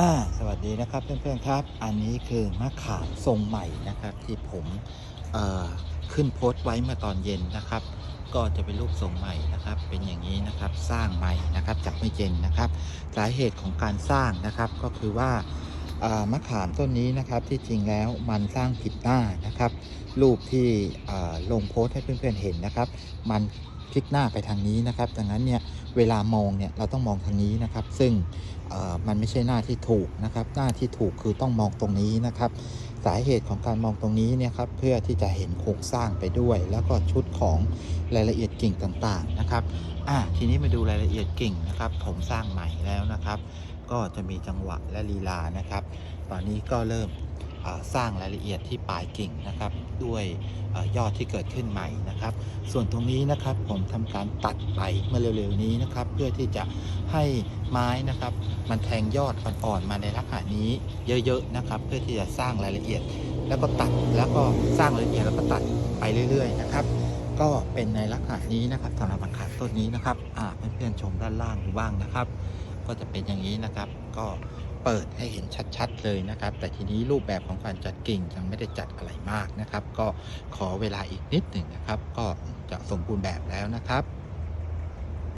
อ่าสวัสดีนะครับเพื่อนๆครับ อันนี้คือมะขามทรงใหม่นะครับ ที่ผมเอ่อขึ้นโพสต์ไว้เมื่อตอนเย็นนะครับ ก็จะเป็นรูปทรงใหม่นะครับ เป็นอย่างนี้นะครับสร้างใหม่นะครับจากไม่เจนนะครับสาเหตุของการสร้างนะครับก็คือว่ามะขามต้นนี้นะครับที่จริงแล้วมันสร้างผิดหน้านะครับ รูปที่ลงโพสต์ให้เพื่อนๆเห็นนะครับ มัน พลิกหน้าไปทางนี้นะครับ ดังนั้นเนี่ยเวลามองเนี่ยเราต้องมองทางนี้นะครับ ซึ่งมันไม่ใช่หน้าที่ถูกนะครับ หน้าที่ถูกคือต้องมองตรงนี้นะครับ สาเหตุของการมองตรงนี้เนี่ยครับเพื่อที่จะเห็นโครงสร้างไปด้วย แล้วก็ชุดของรายละเอียดกิ่งต่างๆนะครับอะทีนี้มาดูรายละเอียดกิ่งนะครับ ผมสร้างใหม่แล้วนะครับ ก็จะมีจังหวะและลีลานะครับ ตอนนี้ก็เริ่ม สร้างรายละเอียดที่ปลายกิ่งนะครับ ด้วยอยอดที่เกิดขึ้นใหม่นะครับ ส่วนตรงนี้นะครับผมทำการตัดไปเมื่อเร็วๆนี้นะครับ เพื่อที่จะให้ไม้นะครับ มันแทงยอดอ่อนๆมาในลักษณะนี้เยอะๆนะครับ เพื่อที่จะสร้างรายละเอียด แล้วก็ตัดแล้วก็สร้างรายละเอียดแล้วก็ตัดไปเรื่อย ๆ นะครับ ก็เป็นในลักษณะนี้นะครับสำหรับมะขามต้นนี้นะครับเพื่อนๆชมด้านล่างดูบ้างนะครับ ก็จะเป็นอย่างนี้นะครับ ก็ เปิดให้เห็นชัดๆเลยนะครับ แต่ทีนี้รูปแบบของการจัดกิ่งยังไม่ได้จัดอะไรมากนะครับ ก็ขอเวลาอีกนิดหนึ่งนะครับ ก็จะสมบูรณ์แบบแล้วนะครับ